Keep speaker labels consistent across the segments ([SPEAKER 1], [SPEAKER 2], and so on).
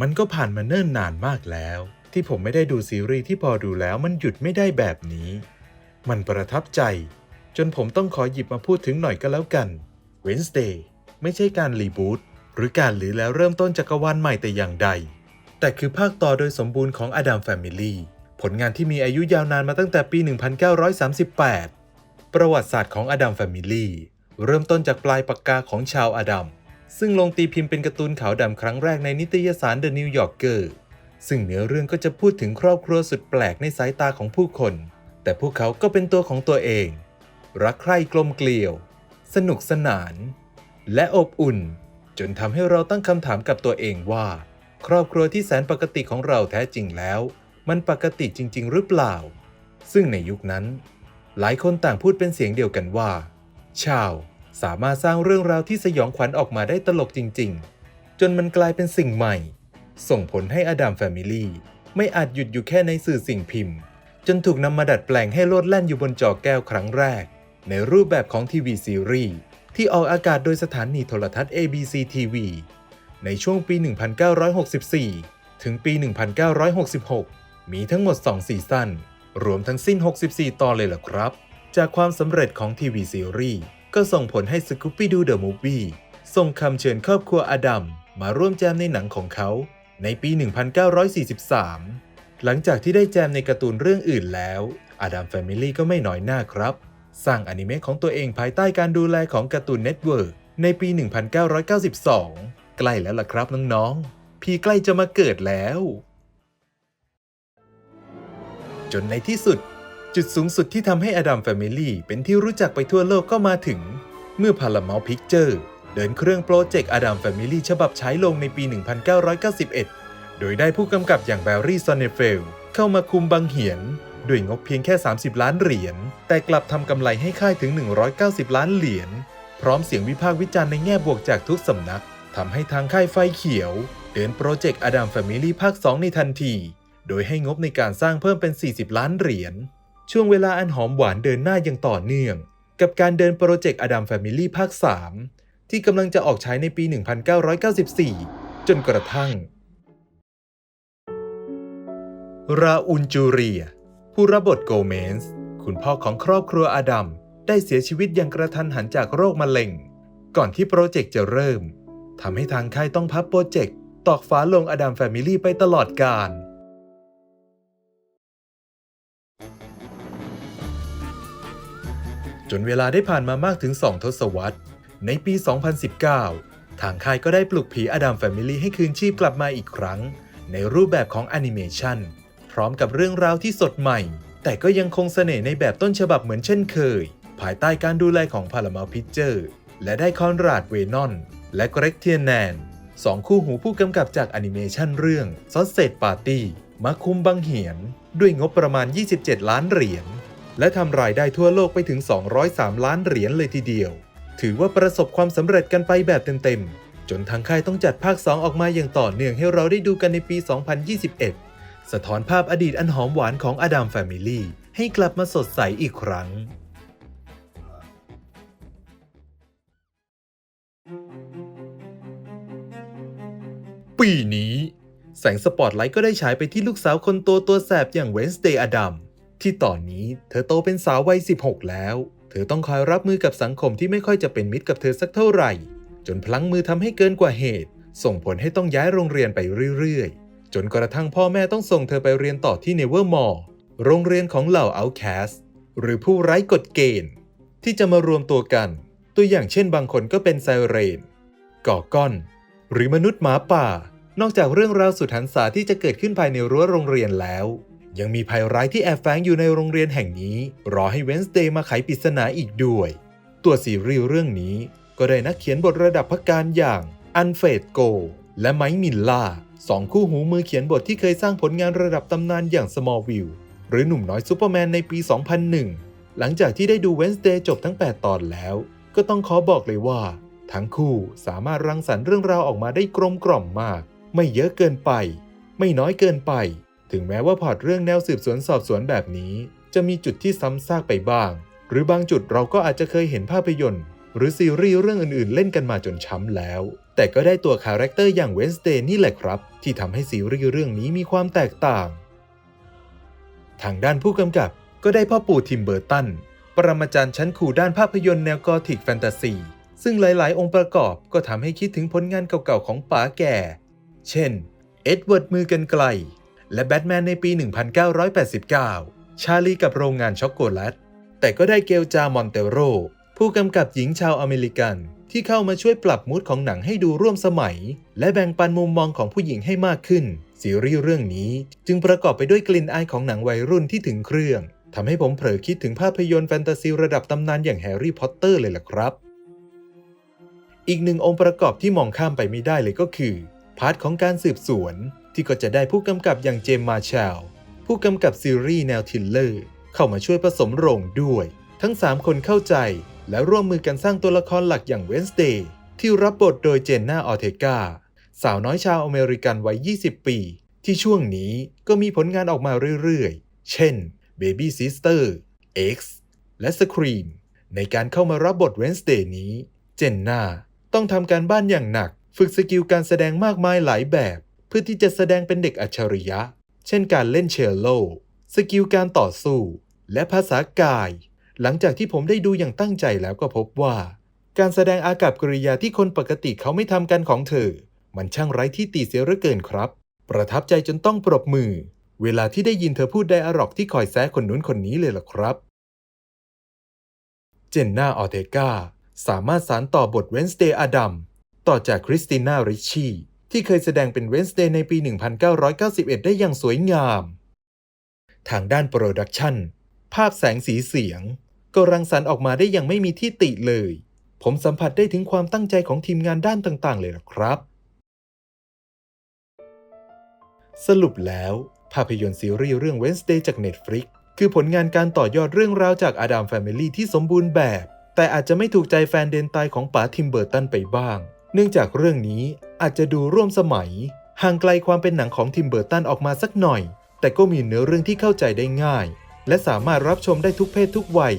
[SPEAKER 1] มันก็ผ่านมาเนิ่นนานมากแล้ว ที่ผมไม่ได้ดูซีรีส์ที่พอดูแล้วมันหยุดไม่ได้แบบนี้ มันประทับใจ จนผมต้องขอหยิบมาพูดถึงหน่อยก็แล้วกัน Wednesday ไม่ใช่การรีบูตหรือการหรือแล้วเริ่มต้นจักรวาลใหม่แต่อย่างใด แต่คือภาคต่อโดยสมบูรณ์ของ Adam Family ผลงานที่มีอายุยาวนานมาตั้งแต่ปี 1938 ประวัติศาสตร์ของ Adam Family เริ่มต้นจากปลายปากกาของชาวอดัม ซึ่งลงตีพิมพ์เป็นการ์ตูนขาวดำครั้งแรกในนิตยสาร The New Yorker ซึ่งเนื้อเรื่องก็จะพูดถึงครอบครัวสุดแปลกในสายตาของผู้คน แต่พวกเขาก็เป็นตัวของตัวเอง รักใคร่กลมเกลียว สนุกสนาน และอบอุ่น จนทำให้เราตั้งคำถามกับตัวเองว่า ครอบครัวที่แสนปกติของเราแท้จริงแล้ว มันปกติจริง ๆ หรือเปล่า ซึ่งในยุคนั้น หลายคนต่างพูดเป็นเสียงเดียวกันว่าชาว สามารถสร้างเรื่องราวที่สยองขวัญออกมาได้ตลกจริง ๆ จนมันกลายเป็นสิ่งใหม่ ส่งผลให้อดัมแฟมิลี่ไม่อาจหยุดอยู่แค่ในสื่อสิ่งพิมพ์ จนถูกนำมาดัดแปลงให้โลดแล่นอยู่บนจอแก้วครั้งแรก ในรูปแบบของทีวีซีรีส์ที่ออกอากาศโดยสถานีโทรทัศน์ ABC TV ในช่วงปี 1964 ถึงปี 1966 มีทั้งหมด 2 ซีซั่น รวมทั้งสิ้น 64 ตอนเลยล่ะครับ จากความสำเร็จของทีวีซีรีส์ ก็ส่งผลให้ Scooby-Doo The Movie ส่งคำเชิญครอบครัวอดัมมาร่วมแจมในหนังของเขา ในปี 1943 หลังจากที่ได้แจมในการ์ตูนเรื่องอื่นแล้วอดัมแฟมิลี่ก็ไม่น้อยหน้าครับ สร้างอนิเมะของตัวเองภายใต้การดูแลของการ์ตูนเน็ตเวิร์กในปี 1992 ใกล้แล้วล่ะครับน้องๆ พี่ใกล้จะมาเกิดแล้ว จนในที่สุด จุดสูงสุดที่ทำให้อดัมแฟมิลี่เป็นที่รู้จักไปทั่วโลกก็มาถึง เมื่อพาราเมลพิกเจอร์เดินเครื่องโปรเจกต์อดัมแฟมิลี่ฉบับฉายลงในปี 1991 โดยได้ผู้กำกับอย่างแบร์รี่ซอนเนเฟลเข้ามาคุมบังเหียน ด้วยงบเพียงแค่ 30 ล้านเหรียญ แต่กลับทำกำไรให้ค่ายถึง 190 ล้านเหรียญ พร้อมเสียงวิพากษ์วิจารณ์ในแง่บวกจากทุกสำนักทำให้ทางค่ายไฟเขียว เดินโปรเจกต์อดัมแฟมิลี่ภาค 2 ในทันที โดยให้งบในการสร้างเพิ่มเป็น 40 ล้านเหรียญ ช่วงเวลาอันหอมหวานเดินหน้าอย่างต่อเนื่อง กับการเดินโปรเจกต์อดัมแฟมิลี่ภาค 3 ที่กำลังจะออกฉายในปี 1994 จนกระทั่ง ราอุนจูเรีย ผู้รับบทโกเมนส์คุณพ่อของครอบครัวอดัมได้เสียชีวิตอย่างกระทันหันจากโรคมะเร็ง ก่อนที่โปรเจกต์จะเริ่มทำให้ทางค่ายต้องพับโปรเจกต์ตอกฝาลงอดัมแฟมิลี่ไปตลอดกาล จนเวลาได้ผ่านมามากถึง 2 ทศวรรษ ในปี 2019 ทางค่ายก็ได้ปลุกผีอดัมแฟมิลี่ให้คืนชีพกลับมาอีกครั้ง ในรูปแบบของแอนิเมชันพร้อมกับเรื่องราวที่สดใหม่ แต่ก็ยังคงเสน่ห์ในแบบต้นฉบับเหมือนเช่นเคย ภายใต้การดูแลของพารามาพิ c เจอร์และได้คอนราดเวนอน และเกรกเทียนแนนสองคู่หูผู้กำกับจากแอนิเมชันเรื่องซอสเซตปาร์ตี้มาคุมบังเหียน ด้วยงบประมาณ 27 ล้านเหรียญ และทำรายได้ทั่วโลกไปถึง 203 ล้านเหรียญเลยทีเดียว ถือว่าประสบความสำเร็จกันไปแบบเต็มๆ จนทางค่ายต้องจัดภาค 2 ออกมาอย่างต่อเนื่องให้เราได้ดูกันในปี 2021 สะท้อนภาพอดีตอันหอมหวานของอดัมแฟมิลี่ให้กลับมาสดใสอีกครั้งปีนี้ แสงสปอตไลท์ก็ได้ฉายไปที่ลูกสาวคนโตตัวแสบอย่างเวนสเ a y อดัม ที่ตอนนี้เธอโตเป็นสาววัย 16 แล้ว เธอต้องคอยรับมือกับสังคมที่ไม่ค่อยจะเป็นมิตรกับเธอสักเท่าไหร่ จนพลั้งมือทำให้เกินกว่าเหตุ ส่งผลให้ต้องย้ายโรงเรียนไปเรื่อยๆ จนกระทั่งพ่อแม่ต้องส่งเธอไปเรียนต่อที่เนเวอร์มอร์โรงเรียนของเหล่าเอาแคสหรือผู้ไร้กฎเกณฑ์ ที่จะมารวมตัวกัน ตัวอย่างเช่นบางคนก็เป็นไซเรนก่อก้อน หรือมนุษย์หมาป่า นอกจากเรื่องราวสุดหันษาที่จะเกิดขึ้นภายในรั้วโรงเรียนแล้ว ยังมีภัยร้ายที่แอบแฝงอยู่ในโรงเรียนแห่งนี้ รอให้เวนสเดย์มาไขปริศนาอีกด้วย ตัวซีรีส์เรื่องนี้ก็ได้นักเขียนบทระดับพักการอย่างอันเฟดโกและไมค์มิลล่าสองคู่หูมือเขียนบทที่เคยสร้างผลงานระดับตำนานอย่าง Smallville หรือหนุ่มน้อยซูเปอร์แมนในปี 2001 หลังจากที่ได้ดู Wednesday จบทั้ง 8 ตอนแล้ว ก็ต้องขอบอกเลยว่า ทั้งคู่สามารถรังสรรค์เรื่องราวออกมาได้กลมกล่อมมาก ไม่เยอะเกินไป ไม่น้อยเกินไป ถึงแม้ว่าพล็อตเรื่องแนวสืบสวนสอบสวนแบบนี้ จะมีจุดที่ซ้ำซากไปบ้าง หรือบางจุดเราก็อาจจะเคยเห็นภาพยนตร์ หรือซีรีส์เรื่องอื่นๆ เล่นกันมาจนช้ำแล้ว แต่ก็ได้ตัวคาแรคเตอร์อย่างเวนสเดย์นี่แหละครับ ที่ทำให้ซีรีส์เรื่องนี้มีความแตกต่าง ทางด้านผู้กำกับก็ได้พ่อปู่ทิมเบอร์ตัน ปรมาจารย์ชั้นครูด้านภาพยนตร์แนวกอธิกแฟนตาซี ซึ่งหลายๆ องค์ประกอบก็ทำให้คิดถึงผลงานเก่าๆของป๋าแก่ เช่น เอ็ดเวิร์ดมือกันไกล และแบทแมนในปี 1989 ชาลีกับโรงงานช็อกโกแลต แต่ก็ได้เกลจามอนเตโร ผู้กำกับหญิงชาวอเมริกัน ที่เข้ามาช่วยปรับมูดของหนังให้ดูร่วมสมัย และแบ่งปันมุมมองของผู้หญิงให้มากขึ้น ซีรีส์เรื่องนี้จึงประกอบไปด้วยกลิ่นอายของหนังวัยรุ่นที่ถึงเครื่องทำให้ผมเผลอคิดถึงภาพยนตร์แฟนตาซีระดับตำนานอย่างแฮร์รี่พอตเตอร์เลยล่ะครับ อีกหนึ่งองค์ประกอบที่มองข้ามไปไม่ได้เลยก็คือ พาร์ทของการสืบสวน ที่ก็จะได้ผู้กำกับอย่างเจมส์มาชลผู้กำกับซีรีส์แนวทิลเลอร์เข้ามาช่วยผสมโรงด้วย ทั้ง 3 คนเข้าใจและร่วมมือกันสร้างตัวละครหลักอย่างเวนสเดย์ที่รับบทโดยเจนนาออเทกาสาวน้อยชาวอเมริกันวัย 20 ปี ที่ช่วงนี้ก็มีผลงานออกมาเรื่อยๆ เช่น Baby Sister X และ Scream ในการเข้ามารับบทเวนสเดย์นี้ เจนนาต้องทำการบ้านอย่างหนัก ฝึกสกิลการแสดงมากมายหลายแบบ เพื่อที่จะแสดงเป็นเด็กอัจฉริยะ เช่นการเล่นเชลโล สกิลการต่อสู้ และภาษากาย หลังจากที่ผมได้ดูอย่างตั้งใจแล้วก็พบว่า การแสดงอากับกริยาที่คนปกติเขาไม่ทำกันของเธอ มันช่างไร้ที่ติเสียเหลือเกินครับ ประทับใจจนต้องปรบมือ เวลาที่ได้ยินเธอพูดไดอะร็อกที่คอยแซะคนนู้นคนนี้เลยล่ะครับ เจนนาออเทกาสามารถสารต่อบทเวนสเดย์อดัมต่อจากคริสติน่าริชชี ที่เคยแสดงเป็นเวนสเดย์ในปี 1991 ได้อย่างสวยงาม ทางด้านโปรดักชันภาพแสงสีเสียง ก็รังสรรค์ออกมาได้อย่างไม่มีที่ติเลย ผมสัมผัสได้ถึงความตั้งใจของทีมงานด้านต่างๆ เลยล่ะครับ สรุปแล้ว ภาพยนตร์ซีรีส์เรื่อง Wednesday จาก Netflix คือผลงานการต่อยอดเรื่องราวจาก Adam Family ที่สมบูรณ์แบบ แต่อาจจะไม่ถูกใจแฟนเดนตายของป๋าทิมเบอร์ตันไปบ้าง เนื่องจากเรื่องนี้อาจจะดูร่วมสมัย ห่างไกลความเป็นหนังของทิมเบอร์ตันออกมาสักหน่อย แต่ก็มีเนื้อเรื่องที่เข้าใจได้ง่าย และสามารถรับชมได้ทุกเพศทุกวัย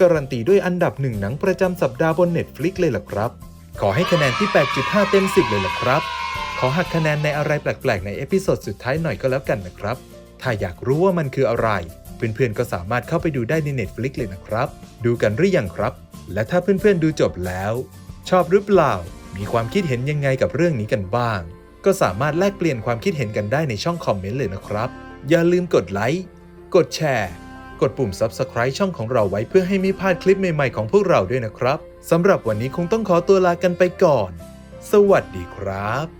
[SPEAKER 1] การันตีด้วยอันดับหนึ่งหนังประจำสัปดาห์บน Netflix เลยล่ะครับ ขอให้คะแนนที่ 8.5 เต็ม 10 เลยล่ะครับ ขอหักคะแนนในอะไรแปลกๆ ในเอพิโซดสุดท้ายหน่อยก็แล้วกันนะครับ ถ้าอยากรู้ว่ามันคืออะไรเพื่อนๆก็สามารถเข้าไปดูได้ใน Netflix เลยนะครับ ดูกันหรือยังครับ และถ้าเพื่อนๆดูจบแล้ว ชอบหรือเปล่า มีความคิดเห็นยังไงกับเรื่องนี้กันบ้าง ก็สามารถแลกเปลี่ยนความคิดเห็นกันได้ในช่องคอมเมนต์เลยนะครับ อย่าลืมกดไลค์ กดแชร์ กดปุ่ม Subscribe ช่องของเราไว้เพื่อให้ไม่พลาดคลิปใหม่ๆของพวกเราด้วยนะครับสำหรับวันนี้คงต้องขอตัวลากันไปก่อน สวัสดีครับ